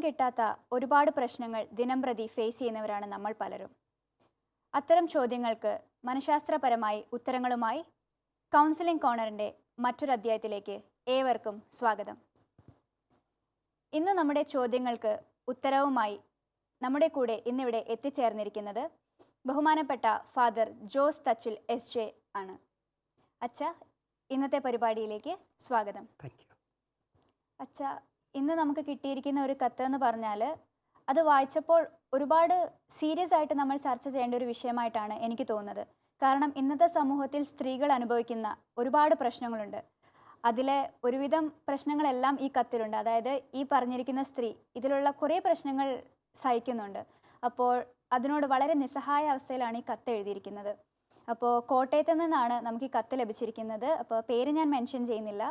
കിട്ടാത്ത ഒരുപാട് പ്രശ്നങ്ങൾ ദിനംപ്രതി ഫേസ് ചെയ്യുന്നവരാണ് നമ്മൾ പലരും. അത്തരം ചോദ്യങ്ങൾക്ക് മനഃശാസ്ത്രപരമായി ഉത്തരങ്ങളുമായി കൗൺസിലിംഗ് കോർണറിന്റെ മറ്റൊരു അധ്യായത്തിലേക്ക് ഏവർക്കും സ്വാഗതം. ഇന്ന് നമ്മുടെ ചോദ്യങ്ങൾക്ക് ഉത്തരവുമായി നമ്മുടെ കൂടെ ഇന്നിവിടെ എത്തിച്ചേർന്നിരിക്കുന്നത് ബഹുമാനപ്പെട്ട father Jose Thachil S J ആണ്. അച്ഛ ഇന്നത്തെ പരിപാടിയിലേക്ക് സ്വാഗതം. അച്ഛ ഇന്ന് നമുക്ക് കിട്ടിയിരിക്കുന്ന ഒരു കത്ത് എന്ന് പറഞ്ഞാൽ അത് വായിച്ചപ്പോൾ ഒരുപാട് സീരിയസ് ആയിട്ട് നമ്മൾ ചർച്ച ചെയ്യേണ്ട ഒരു വിഷയമായിട്ടാണ് എനിക്ക് തോന്നുന്നത്. കാരണം ഇന്നത്തെ സമൂഹത്തിൽ സ്ത്രീകൾ അനുഭവിക്കുന്ന ഒരുപാട് പ്രശ്നങ്ങളുണ്ട്. അതിലെ ഒരുവിധം പ്രശ്നങ്ങളെല്ലാം ഈ കത്തിലുണ്ട്. അതായത് ഈ പറഞ്ഞിരിക്കുന്ന സ്ത്രീ ഇതിലുള്ള കുറേ പ്രശ്നങ്ങൾ സഹിക്കുന്നുണ്ട്. അപ്പോൾ അതിനോട് വളരെ നിസ്സഹായ അവസ്ഥയിലാണ് ഈ കത്ത് എഴുതിയിരിക്കുന്നത്. അപ്പോൾ കോട്ടയത്ത് നിന്നാണ് നമുക്ക് ഈ കത്ത് ലഭിച്ചിരിക്കുന്നത്. അപ്പോൾ പേര് ഞാൻ മെൻഷൻ ചെയ്യുന്നില്ല.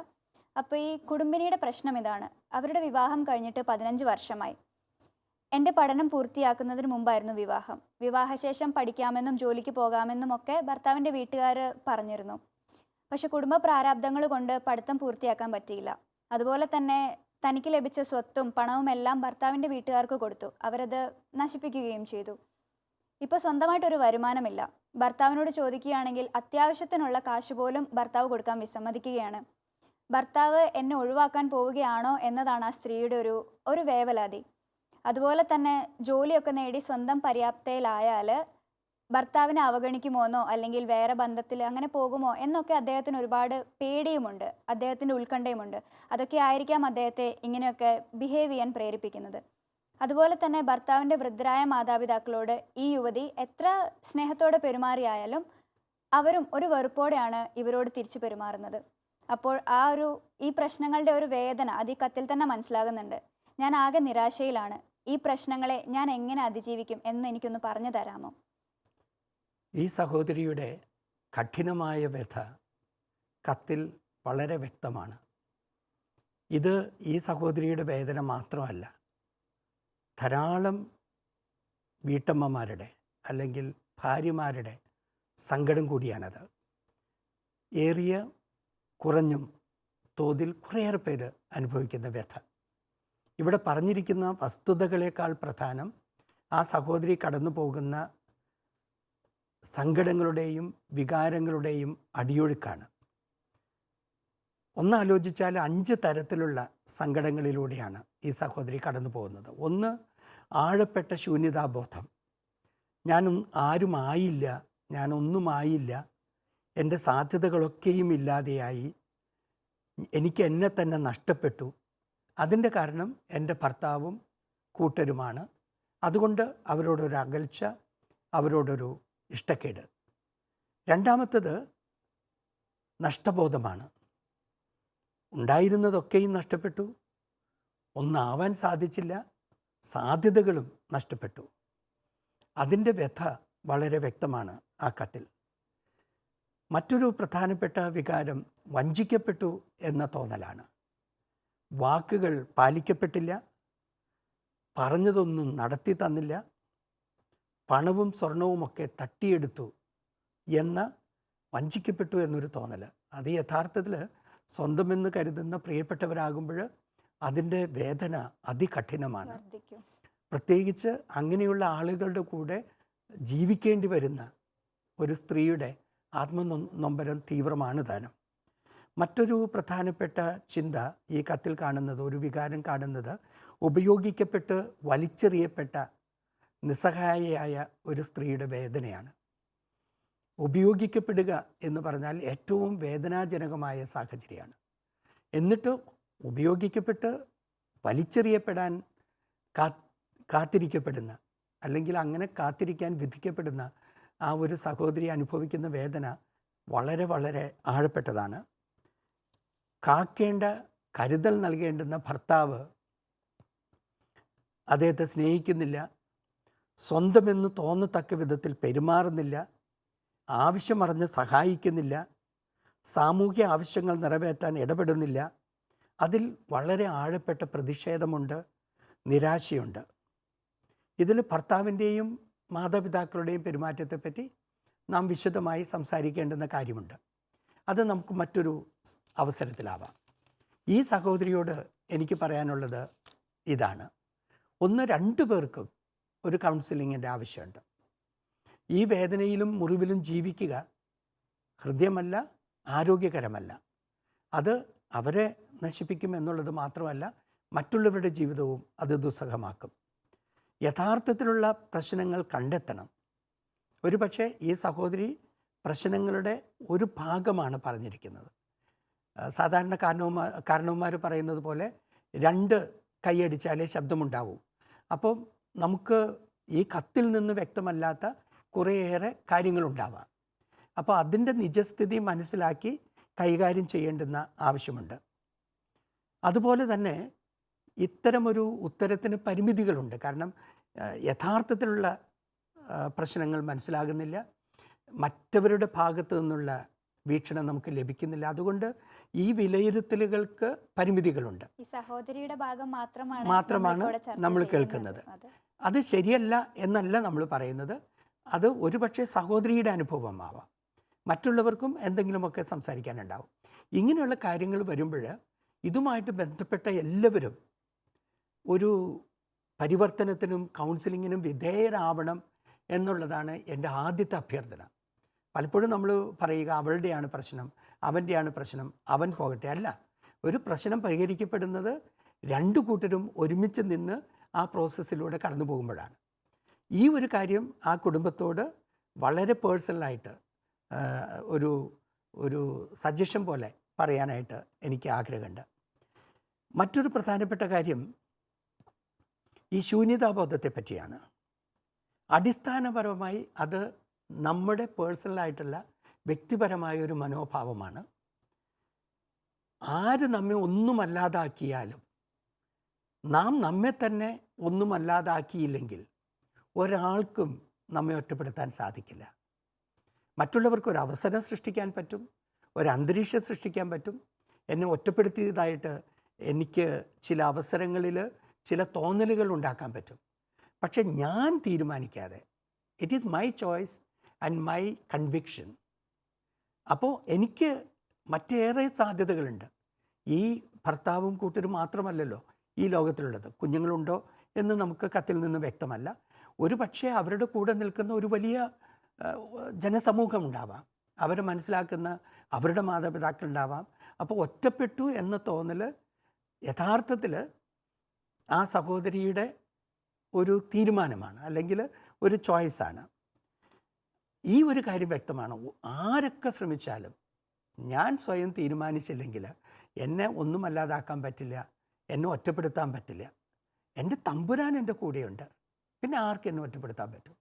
അപ്പോൾ ഈ കുടുംബിനിയുടെ പ്രശ്നം ഇതാണ്. അവരുടെ വിവാഹം കഴിഞ്ഞിട്ട് പതിനഞ്ച് വർഷമായി. എന്റെ പഠനം പൂർത്തിയാക്കുന്നതിന് മുമ്പായിരുന്നു വിവാഹം. വിവാഹശേഷം പഠിക്കാമെന്നും ജോലിക്ക് പോകാമെന്നും ഒക്കെ ഭർത്താവിന്റെ വീട്ടുകാർ പറഞ്ഞിരുന്നു. പക്ഷെ കുടുംബ പ്രാരാബ്ദങ്ങൾ കൊണ്ട് പഠിത്തം പൂർത്തിയാക്കാൻ പറ്റിയില്ല. അതുപോലെ തന്നെ തനിക്ക് ലഭിച്ച സ്വത്തും പണവും എല്ലാം ഭർത്താവിന്റെ വീട്ടുകാർക്ക് കൊടുത്തു. അവരത് നശിപ്പിക്കുകയും ചെയ്തു. ഇപ്പോൾ സ്വന്തമായിട്ടൊരു വരുമാനമില്ല. ഭർത്താവിനോട് ചോദിക്കുകയാണെങ്കിൽ അത്യാവശ്യത്തിനുള്ള കാശ് പോലും ഭർത്താവ് കൊടുക്കാൻ വിസമ്മതിക്കുകയാണ്. ഭർത്താവ് എന്നെ ഒഴിവാക്കാൻ പോവുകയാണോ എന്നതാണ് ആ സ്ത്രീയുടെ ഒരു ഒരു വേവലാതി. അതുപോലെ തന്നെ ജോലിയൊക്കെ നേടി സ്വന്തം പര്യാപ്തയിലായാൽ ഭർത്താവിനെ അവഗണിക്കുമോ എന്നോ അല്ലെങ്കിൽ വേറെ ബന്ധത്തിൽ അങ്ങനെ പോകുമോ എന്നൊക്കെ അദ്ദേഹത്തിന് ഒരുപാട് പേടിയുമുണ്ട്. അദ്ദേഹത്തിന്റെ ഉത്കണ്ഠയുമുണ്ട്. അതൊക്കെ ആയിരിക്കാം അദ്ദേഹത്തെ ഇങ്ങനെയൊക്കെ ബിഹേവ് ചെയ്യാൻ പ്രേരിപ്പിക്കുന്നത്. അതുപോലെ തന്നെ ഭർത്താവിന്റെ വൃദ്ധരായ മാതാപിതാക്കളോട് ഈ യുവതി എത്ര സ്നേഹത്തോടെ പെരുമാറിയായാലും അവരും ഒരു വെറുപ്പോടെയാണ് ഇവരോട് തിരിച്ചു പെരുമാറുന്നത്. അപ്പോൾ ആ ഒരു ഈ പ്രശ്നങ്ങളുടെ ഒരു വേദന അത് ഈ കത്തിൽ തന്നെ മനസ്സിലാകുന്നുണ്ട്. ഞാൻ ആകെ നിരാശയിലാണ്. ഈ പ്രശ്നങ്ങളെ ഞാൻ എങ്ങനെ അതിജീവിക്കും എന്ന് എനിക്കൊന്ന് പറഞ്ഞു തരാമോ? ഈ സഹോദരിയുടെ കഠിനമായ വ്യഥ കത്തിൽ വളരെ വ്യക്തമാണ്. ഇത് ഈ സഹോദരിയുടെ വേദന മാത്രമല്ല. ധാരാളം വീട്ടമ്മമാരുടെ അല്ലെങ്കിൽ ഭാര്യമാരുടെ സങ്കടം കൂടിയാണത്. ഏറിയ കുറഞ്ഞും തോതിൽ കുറേയേറെ പേര് അനുഭവിക്കുന്ന വ്യഥ. ഇവിടെ പറഞ്ഞിരിക്കുന്ന വസ്തുതകളേക്കാൾ പ്രധാനം ആ സഹോദരി കടന്നു പോകുന്ന സങ്കടങ്ങളുടെയും വികാരങ്ങളുടെയും അടിയൊഴുക്കാണ്. ഒന്നാലോചിച്ചാൽ അഞ്ച് തരത്തിലുള്ള സങ്കടങ്ങളിലൂടെയാണ് ഈ സഹോദരി കടന്നു പോകുന്നത് ഒന്ന് ആഴപ്പെട്ട ശൂന്യതാബോധം. ഞാനും ആരും ആയില്ല ആരുമായില്ല ഞാനൊന്നുമായില്ല എന്റെ സാധ്യതകളൊക്കെയും ഇല്ലാതെയായി എനിക്ക് എന്നെ തന്നെ നഷ്ടപ്പെട്ടു. അതിന്റെ കാരണം എന്റെ ഭർത്താവും കൂട്ടരുമാണ്. അതുകൊണ്ട് അവരോടൊരു അകൽച്ച അവരോടൊരു ഇഷ്ടക്കേട്. രണ്ടാമത്തത് നഷ്ടബോധമാണ്. ഉണ്ടായിരുന്നതൊക്കെയും നഷ്ടപ്പെട്ടു. ഒന്നാവാൻ സാധിച്ചില്ല. സാധ്യതകളും നഷ്ടപ്പെട്ടു. അതിന്റെ വ്യഥ വളരെ വ്യക്തമാണ് ആ കത്തിൽ. മറ്റൊരു പ്രധാനപ്പെട്ട വികാരം വഞ്ചിക്കപ്പെട്ടു എന്ന തോന്നലാണ്. വാക്കുകൾ പാലിക്കപ്പെട്ടില്ല പറഞ്ഞതൊന്നും നടത്തി തന്നില്ല പണവും സ്വർണവുമൊക്കെ തട്ടിയെടുത്തു എന്ന വഞ്ചിക്കപ്പെട്ടു എന്നൊരു തോന്നൽ അത് യഥാർത്ഥത്തിൽ സ്വന്തമെന്ന് കരുതുന്ന പ്രിയപ്പെട്ടവരാകുമ്പോൾ അതിന്റെ വേദന അതികഠിനമാണ്. പ്രത്യേകിച്ച് അങ്ങനെയുള്ള ആളുകളുടെ കൂടെ ജീവിക്കേണ്ടി വരുന്ന ഒരു സ്ത്രീയുടെ ആത്മനൊമ്പരം തീവ്രമാണ് താനും മറ്റൊരു പ്രധാനപ്പെട്ട ചിന്ത ഈ കത്തിൽ കാണുന്നത് ഒരു വികാരം കാണുന്നത് ഉപയോഗിക്കപ്പെട്ട് വലിച്ചെറിയപ്പെട്ട നിസ്സഹായയായ ഒരു സ്ത്രീയുടെ വേദനയാണ്. ഉപയോഗിക്കപ്പെടുക എന്ന് പറഞ്ഞാൽ ഏറ്റവും വേദനാജനകമായ സാഹചര്യമാണ്. എന്നിട്ട് ഉപയോഗിക്കപ്പെട്ട് വലിച്ചെറിയപ്പെടാൻ കാത്തിരിക്കപ്പെടുന്ന അല്ലെങ്കിൽ അങ്ങനെ കാത്തിരിക്കാൻ വിധിക്കപ്പെടുന്ന ആ ഒരു സഹോദരി അനുഭവിക്കുന്ന വേദന വളരെ വളരെ ആഴപ്പെട്ടതാണ്. കാക്കേണ്ട കരുതൽ നൽകേണ്ടുന്ന ഭർത്താവ് അദ്ദേഹത്തെ സ്നേഹിക്കുന്നില്ല. സ്വന്തമെന്ന് തോന്നത്തക്ക വിധത്തിൽ പെരുമാറുന്നില്ല. ആവശ്യമറിഞ്ഞ് സഹായിക്കുന്നില്ല. സാമൂഹ്യ ആവശ്യങ്ങൾ നിറവേറ്റാൻ ഇടപെടുന്നില്ല. അതിൽ വളരെ ആഴപ്പെട്ട പ്രതിഷേധമുണ്ട് നിരാശയുണ്ട്. ഇതിൽ ഭർത്താവിന്റെയും മാതാപിതാക്കളുടെയും പെരുമാറ്റത്തെപ്പറ്റി നാം വിശദമായി സംസാരിക്കേണ്ടുന്ന കാര്യമുണ്ട്. അത് നമുക്ക് മറ്റൊരു അവസരത്തിലാവാം. ഈ സഹോദരിയോട് എനിക്ക് പറയാനുള്ളത് ഇതാണ്. ഒന്ന് രണ്ടു പേർക്കും ഒരു കൗൺസിലിങ്ങിന്റെ ആവശ്യമുണ്ട്. ഈ വേദനയിലും മുറിവിലും ജീവിക്കുക ഹൃദ്യമല്ല ആരോഗ്യകരമല്ല. അത് അവരെ നശിപ്പിക്കും എന്നുള്ളത് മാത്രമല്ല മറ്റുള്ളവരുടെ ജീവിതവും അത് ദുസ്സഹമാക്കും. യഥാർത്ഥത്തിലുള്ള പ്രശ്നങ്ങൾ കണ്ടെത്തണം. ഒരുപക്ഷെ ഈ സഹോദരി പ്രശ്നങ്ങളുടെ ഒരു ഭാഗമാണ് പറഞ്ഞിരിക്കുന്നത്. സാധാരണ കാരണവന്മാർ കാരണവന്മാർ പറയുന്നത് പോലെ രണ്ട് കൈയടിച്ചാലേ ശബ്ദമുണ്ടാവൂ. അപ്പോൾ നമുക്ക് ഈ കത്തിൽ നിന്ന് വ്യക്തമല്ലാത്ത കുറേയേറെ കാര്യങ്ങളുണ്ടാവാം. അപ്പോൾ അതിന്റെ നിജസ്ഥിതി മനസ്സിലാക്കി കൈകാര്യം ചെയ്യേണ്ടുന്ന ആവശ്യമുണ്ട്. അതുപോലെ തന്നെ ഇത്തരമൊരു ഉത്തരത്തിന് പരിമിതികളുണ്ട്. കാരണം യഥാർത്ഥത്തിലുള്ള പ്രശ്നങ്ങൾ മനസ്സിലാകുന്നില്ല. മറ്റവരുടെ ഭാഗത്തു നിന്നുള്ള വീക്ഷണം നമുക്ക് ലഭിക്കുന്നില്ല. അതുകൊണ്ട് ഈ വിലയിരുത്തലുകൾക്ക് പരിമിതികളുണ്ട്. സഹോദരിയുടെ ഭാഗം മാത്രമാണ് മാത്രമാണ് നമ്മൾ കേൾക്കുന്നത്. അത് ശരിയല്ല എന്നല്ല നമ്മൾ പറയുന്നത്. അത് ഒരുപക്ഷെ സഹോദരിയുടെ അനുഭവമാവാം. മറ്റുള്ളവർക്കും എന്തെങ്കിലുമൊക്കെ സംസാരിക്കാനുണ്ടാവും. ഇങ്ങനെയുള്ള കാര്യങ്ങൾ വരുമ്പോൾ ഇതുമായിട്ട് ബന്ധപ്പെട്ട എല്ലാവരും ഒരു പരിവർത്തനത്തിനും കൗൺസിലിങ്ങിനും വിധേയരാവണം എന്നുള്ളതാണ് എന്റെ ആദ്യത്തെ അഭ്യർത്ഥന. പലപ്പോഴും നമ്മൾ പറയുക അവളുടെയാണ് പ്രശ്നം അവന്റെയാണ് പ്രശ്നം അവൻ പോകട്ടെ. അല്ല ഒരു പ്രശ്നം പരിഹരിക്കപ്പെടുന്നത് രണ്ടു കൂട്ടരും ഒരുമിച്ച് നിന്ന് ആ പ്രോസസ്സിലൂടെ കടന്നു പോകുമ്പോഴാണ്. ഈ ഒരു കാര്യം ആ കുടുംബത്തോട് വളരെ പേഴ്സണലായിട്ട് ഒരു ഒരു സജഷൻ പോലെ പറയാനായിട്ട് എനിക്ക് ആഗ്രഹമുണ്ട്. മറ്റൊരു പ്രധാനപ്പെട്ട കാര്യം ഈ ശൂന്യതാബോധത്തെ പറ്റിയാണ്. അടിസ്ഥാനപരമായി അത് നമ്മുടെ പേഴ്സണലായിട്ടുള്ള വ്യക്തിപരമായ ഒരു മനോഭാവമാണ്. ആര് നമ്മെ ഒന്നുമല്ലാതാക്കിയാലും നാം നമ്മെ തന്നെ ഒന്നുമല്ലാതാക്കിയില്ലെങ്കിൽ ഒരാൾക്കും നമ്മെ ഒറ്റപ്പെടുത്താൻ സാധിക്കില്ല. മറ്റുള്ളവർക്ക് ഒരു അവസരം സൃഷ്ടിക്കാൻ പറ്റും ഒരു അന്തരീക്ഷം സൃഷ്ടിക്കാൻ പറ്റും. എന്നെ ഒറ്റപ്പെടുത്തിയതായിട്ട് എനിക്ക് ചില അവസരങ്ങളിൽ ചില തോന്നലുകൾ ഉണ്ടാക്കാൻ പറ്റും. പക്ഷെ ഞാൻ തീരുമാനിക്കാതെ it is my choice and my conviction അപ്പോൾ എനിക്ക് മറ്റേറെ സാധ്യതകളുണ്ട്. ഈ ഭർത്താവും കൂട്ടരും മാത്രമല്ലല്ലോ ഈ ലോകത്തിലുള്ളത്. കുഞ്ഞുങ്ങളുണ്ടോ എന്ന് നമുക്ക് കത്തിൽ നിന്ന് വ്യക്തമല്ല. ഒരു പക്ഷേ അവരുടെ കൂടെ നിൽക്കുന്ന ഒരു വലിയ ജനസമൂഹം ഉണ്ടാവാം. അവരെ മനസ്സിലാക്കുന്ന അവരുടെ മാതാപിതാക്കൾ ഉണ്ടാവാം. അപ്പോൾ ഒറ്റപ്പെട്ടു എന്ന തോന്നൽ യഥാർത്ഥത്തിൽ ആ സഹോദരിയുടെ ഒരു തീരുമാനമാണ് അല്ലെങ്കിൽ ഒരു ചോയ്സാണ്. ഈ ഒരു കാര്യം വ്യക്തമാണ്. ആരൊക്കെ ശ്രമിച്ചാലും ഞാൻ സ്വയം തീരുമാനിച്ചില്ലെങ്കിൽ എന്നെ ഒന്നുമല്ലാതാക്കാൻ പറ്റില്ല എന്നെ ഒറ്റപ്പെടുത്താൻ പറ്റില്ല. എന്റെ തമ്പുരാൻ എന്റെ കൂടെയുണ്ട്. പിന്നെ ആർക്ക് എന്നെ ഒറ്റപ്പെടുത്താൻ പറ്റും?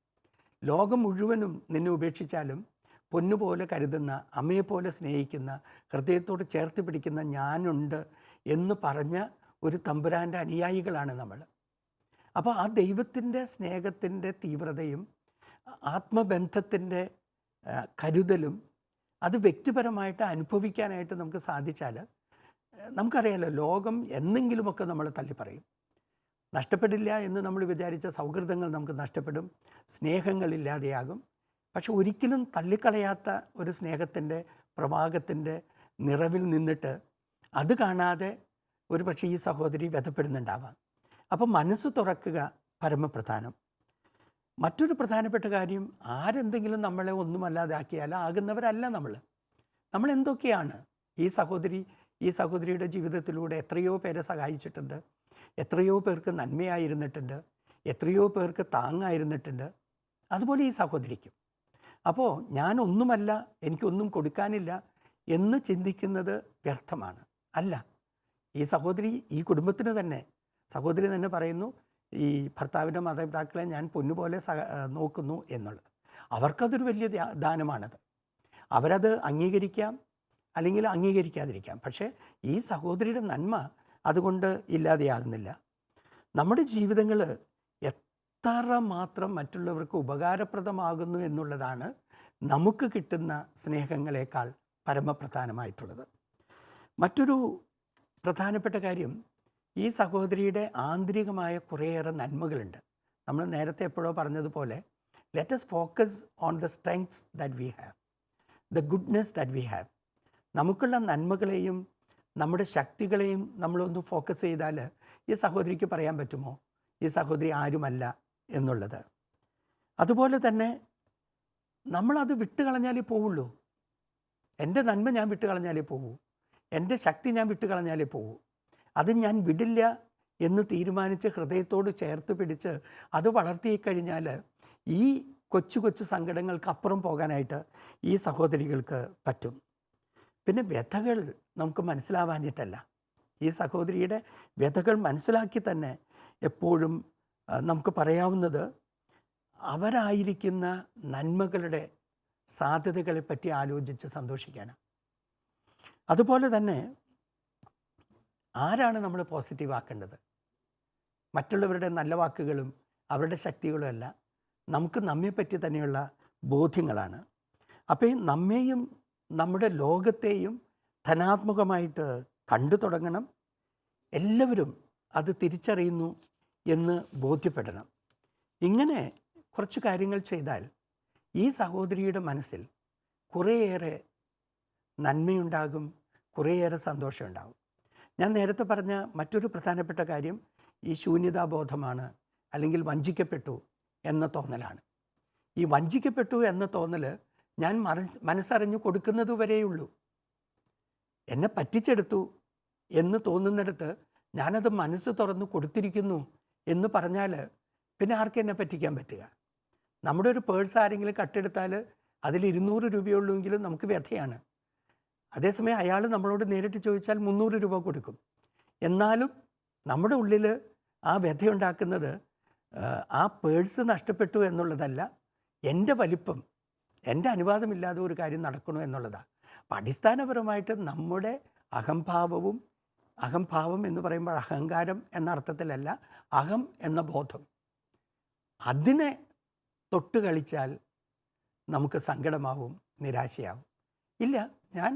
ലോകം മുഴുവനും നിന്നെ ഉപേക്ഷിച്ചാലും പൊന്നുപോലെ കരുതുന്ന അമ്മയെപ്പോലെ സ്നേഹിക്കുന്ന ഹൃദയത്തോട് ചേർത്ത് പിടിക്കുന്ന ഞാനുണ്ട് എന്ന് പറഞ്ഞ ഒരു തമ്പുരാന്റെ അനുയായികളാണ് നമ്മൾ. അപ്പോൾ ആ ദൈവത്തിന്റെ സ്നേഹത്തിന്റെ തീവ്രതയും ആത്മബന്ധത്തിന്റെ കരുതലും അത് വ്യക്തിപരമായിട്ട് അനുഭവിക്കാനായിട്ട് നമുക്ക് സാധിച്ചാൽ നമുക്കറിയാലോ ലോകം എന്നെങ്കിലുമൊക്കെ നമ്മൾ തള്ളി പറയും നഷ്ടപ്പെടില്ല എന്ന് നമ്മൾ വിചാരിച്ച സൗഹൃദങ്ങൾ നമുക്ക് നഷ്ടപ്പെടും സ്നേഹങ്ങളില്ലാതെയാകും പക്ഷെ ഒരിക്കലും തള്ളിക്കളയാത്ത ഒരു സ്നേഹത്തിന്റെ പ്രവാഹത്തിന്റെ നിറവിൽ നിന്നിട്ട് അത് കാണാതെ ഒരു പക്ഷേ ഈ സഹോദരി വ്യഥപ്പെടുന്നുണ്ടാവാം. അപ്പം മനസ്സ് തുറക്കുക പരമപ്രധാനം. മറ്റൊരു പ്രധാനപ്പെട്ട കാര്യം ആരെന്തെങ്കിലും നമ്മളെ ഒന്നുമല്ലാതാക്കിയാൽ ആകുന്നവരല്ല നമ്മൾ നമ്മൾ എന്തൊക്കെയാണ് ഈ സഹോദരി ഈ സഹോദരിയുടെ ജീവിതത്തിലൂടെ എത്രയോ പേരെ സഹായിച്ചിട്ടുണ്ട്. എത്രയോ പേർക്ക് നന്മയായിരുന്നിട്ടുണ്ട്. എത്രയോ പേർക്ക് താങ്ങായിരുന്നിട്ടുണ്ട്. അതുപോലെ ഈ സഹോദരിക്കും. അപ്പോൾ ഞാനൊന്നുമല്ല എനിക്കൊന്നും കൊടുക്കാനില്ല എന്ന് ചിന്തിക്കുന്നത് വ്യർത്ഥമാണ്. അല്ല ഈ സഹോദരി ഈ കുടുംബത്തിന് തന്നെ. സഹോദരി തന്നെ പറയുന്നു ഈ ഭർത്താവിന്റെ മാതാപിതാക്കളെ ഞാൻ പൊന്നുപോലെ സഹ നോക്കുന്നു എന്നുള്ളത്. അവർക്കതൊരു വലിയ ദാനമാണത്. അവരത് അംഗീകരിക്കാം അല്ലെങ്കിൽ അംഗീകരിക്കാതിരിക്കാം. പക്ഷേ ഈ സഹോദരിയുടെ നന്മ അതുകൊണ്ട് ഇല്ലാതെയാകുന്നില്ല. നമ്മുടെ ജീവിതങ്ങൾ എത്ര മാത്രം മറ്റുള്ളവർക്ക് ഉപകാരപ്രദമാകുന്നു എന്നുള്ളതാണ് നമുക്ക് കിട്ടുന്ന സ്നേഹങ്ങളെക്കാൾ പരമപ്രധാനമായിട്ടുള്ളത്. മറ്റൊരു പ്രധാനപ്പെട്ട കാര്യം ഈ സഹോദരിയുടെ ആന്തരികമായ കുറേയേറെ നന്മകളുണ്ട്. നമ്മൾ നേരത്തെ എപ്പോഴോ പറഞ്ഞതുപോലെ let us focus on the strengths that we have the goodness that we have നമുക്കുള്ള നന്മകളെയും നമ്മുടെ ശക്തികളെയും നമ്മളൊന്ന് ഫോക്കസ് ചെയ്താൽ ഈ സഹോദരിക്ക് പറയാൻ പറ്റുമോ? ഈ സഹോദരി ആരുമല്ല എന്നുള്ളത്. അതുപോലെ തന്നെ നമ്മളത് വിട്ടുകളഞ്ഞാലേ പോവുള്ളൂ. എന്റെ നന്മ ഞാൻ വിട്ടുകളഞ്ഞാലേ പോകൂ എന്റെ ശക്തി ഞാൻ വിട്ടുകളഞ്ഞാലേ പോകൂ അത് ഞാൻ വിടില്ല എന്ന് തീരുമാനിച്ച് ഹൃദയത്തോട് ചേർത്ത് പിടിച്ച് അത് വളർത്തി കഴിഞ്ഞാൽ ഈ കൊച്ചു കൊച്ചു സങ്കടങ്ങൾക്ക് അപ്പുറം പോകാനായിട്ട് ഈ സഹോദരികൾക്ക് പറ്റും. പിന്നെ വ്യഥകൾ നമുക്ക് മനസ്സിലാവാഞ്ഞിട്ടല്ല. ഈ സഹോദരിയുടെ വ്യഥകൾ മനസ്സിലാക്കി തന്നെ എപ്പോഴും നമുക്ക് പറയാവുന്നത് അവരായിരിക്കുന്ന നന്മകളുടെ സാധ്യതകളെപ്പറ്റി ആലോചിച്ച് സന്തോഷിക്കാനാണ്. അതുപോലെ തന്നെ ആരാണ് നമ്മൾ പോസിറ്റീവ് ആക്കേണ്ടത്? മറ്റുള്ളവരുടെ നല്ല വാക്കുകളും അവരുടെ ശക്തികളുമല്ല നമുക്ക് നമ്മെപ്പറ്റി തന്നെയുള്ള ബോധ്യങ്ങളാണ്. അപ്പോൾ നമ്മെയും നമ്മുടെ ലോകത്തെയും ധനാത്മകമായിട്ട് കണ്ടു തുടങ്ങണം. എല്ലാവരും അത് തിരിച്ചറിയുന്നു എന്ന് ബോധ്യപ്പെടണം. ഇങ്ങനെ കുറച്ച് കാര്യങ്ങൾ ചെയ്താൽ ഈ സഹോദരിയുടെ മനസ്സിൽ കുറേയേറെ നന്മയുണ്ടാകും കുറേയേറെ സന്തോഷമുണ്ടാകും ഞാൻ നേരത്തെ പറഞ്ഞ മറ്റൊരു പ്രധാനപ്പെട്ട കാര്യം ഈ ശൂന്യതാബോധമാണ് അല്ലെങ്കിൽ വഞ്ചിക്കപ്പെട്ടു എന്ന തോന്നലാണ്. ഈ വഞ്ചിക്കപ്പെട്ടു എന്ന തോന്നൽ ഞാൻ മന- മനസ്സറിഞ്ഞു കൊടുക്കുന്നത് വരെയുള്ളൂ. എന്നെ പറ്റിച്ചെടുത്തു എന്ന് തോന്നുന്നിടത്ത് ഞാനത് മനസ്സ് തുറന്നു കൊടുത്തിരിക്കുന്നു എന്ന് പറഞ്ഞാൽ പിന്നെ ആർക്കും എന്നെ പറ്റിക്കാൻ പറ്റുക. നമ്മുടെ ഒരു പേഴ്സ് ആരെങ്കിലും കട്ടെടുത്താൽ അതിൽ ഇരുന്നൂറ് രൂപയുള്ളൂവെങ്കിലും നമുക്ക് വ്യഥയാണ്. അതേസമയം അയാൾ നമ്മളോട് നേരിട്ട് ചോദിച്ചാൽ മുന്നൂറ് രൂപ കൊടുക്കും. എന്നാലും നമ്മുടെ ഉള്ളിൽ ആ വ്യഥയുണ്ടാക്കുന്നത് ആ, പേഴ്സ് നഷ്ടപ്പെട്ടു എന്നുള്ളതല്ല എന്റെ വലിപ്പം എന്റെ അനുവാദമില്ലാതെ ഒരു കാര്യം നടക്കണു എന്നുള്ളതാണ് അപ്പം അടിസ്ഥാനപരമായിട്ട് നമ്മുടെ അഹംഭാവവും അഹംഭാവം എന്ന് പറയുമ്പോൾ അഹങ്കാരം എന്ന അർത്ഥത്തിലല്ല അഹം എന്ന ബോധം. അതിനെ തൊട്ട് കളിച്ചാൽ നമുക്ക് സങ്കടമാവും നിരാശയാവും. ഇല്ല ഞാൻ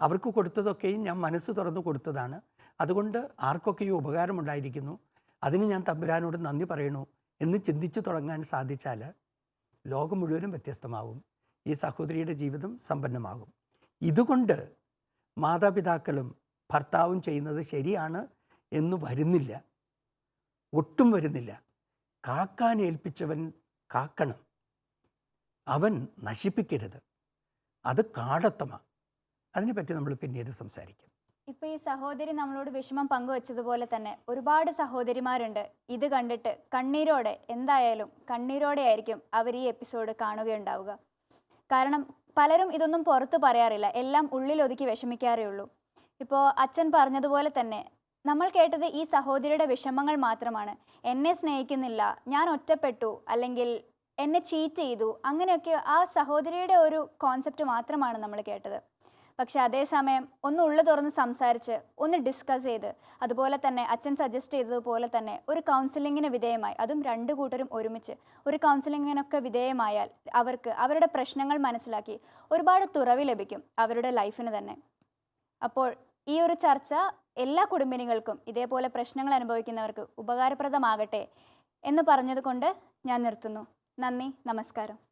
അവർക്ക് കൊടുത്തതൊക്കെയും ഞാൻ മനസ്സ് തുറന്ന് കൊടുത്തതാണ്. അതുകൊണ്ട് ആർക്കൊക്കെയോ ഉപകാരമുണ്ടായിരിക്കുന്നു. അതിന് ഞാൻ തമ്പുരാനോട് നന്ദി പറയണു എന്ന് ചിന്തിച്ചു തുടങ്ങാൻ സാധിച്ചാൽ ലോകം മുഴുവനും വ്യത്യസ്തമാകും ഈ സഹോദരിയുടെ ജീവിതം സമ്പന്നമാകും. ഇതുകൊണ്ട് മാതാപിതാക്കളും ഭർത്താവും ചെയ്യുന്നത് ശരിയാണ് എന്ന് വരുന്നില്ല. ഒട്ടും വരുന്നില്ല. കാക്കാൻ ഏൽപ്പിച്ചവൻ കാക്കണം. അവൻ നശിപ്പിക്കരുത്. അത് കാടത്തമാണ് അതിനെപ്പറ്റി നമ്മൾ പിന്നീട് സംസാരിക്കും. ഇപ്പൊ ഈ സഹോദരി നമ്മളോട് വിഷമം പങ്കുവച്ചതുപോലെ തന്നെ ഒരുപാട് സഹോദരിമാരുണ്ട്. ഇത് കണ്ടിട്ട് കണ്ണീരോടെ എന്തായാലും കണ്ണീരോടെ ആയിരിക്കും അവർ ഈ എപ്പിസോഡ് കാണുകയുണ്ടാവുക. കാരണം പലരും ഇതൊന്നും പുറത്ത് പറയാറില്ല. എല്ലാം ഉള്ളിൽ ഒതുക്കി വിഷമിക്കാറേ ഉള്ളൂ. ഇപ്പോൾ അച്ഛൻ പറഞ്ഞതുപോലെ തന്നെ നമ്മൾ കേട്ടത് ഈ സഹോദരിയുടെ വിഷമങ്ങൾ മാത്രമാണ്. എന്നെ സ്നേഹിക്കുന്നില്ല ഞാൻ ഒറ്റപ്പെട്ടു അല്ലെങ്കിൽ എന്നെ ചീറ്റ് ചെയ്തു അങ്ങനെയൊക്കെ ആ സഹോദരിയുടെ ഒരു കോൺസെപ്റ്റ് മാത്രമാണ് നമ്മൾ കേട്ടത്. പക്ഷെ അതേസമയം ഒന്ന് ഉള്ളു തുറന്ന് സംസാരിച്ച് ഒന്ന് ഡിസ്കസ് ചെയ്ത് അതുപോലെ തന്നെ അച്ഛൻ സജസ്റ്റ് ചെയ്തതുപോലെ തന്നെ ഒരു കൗൺസിലിങ്ങിന് വിധേയമായി. അതും രണ്ടു കൂട്ടരും ഒരുമിച്ച് ഒരു കൗൺസിലിങ്ങിനൊക്കെ വിധേയമായാൽ അവർക്ക് അവരുടെ പ്രശ്നങ്ങൾ മനസ്സിലാക്കി ഒരുപാട് തുറവി ലഭിക്കും അവരുടെ ലൈഫിന് തന്നെ. അപ്പോൾ ഈ ഒരു ചർച്ച എല്ലാ കുടുംബിനികൾക്കും ഇതേപോലെ പ്രശ്നങ്ങൾ അനുഭവിക്കുന്നവർക്ക് ഉപകാരപ്രദമാകട്ടെ എന്ന് പറഞ്ഞതുകൊണ്ട് ഞാൻ നിർത്തുന്നു. നന്ദി നമസ്കാരം.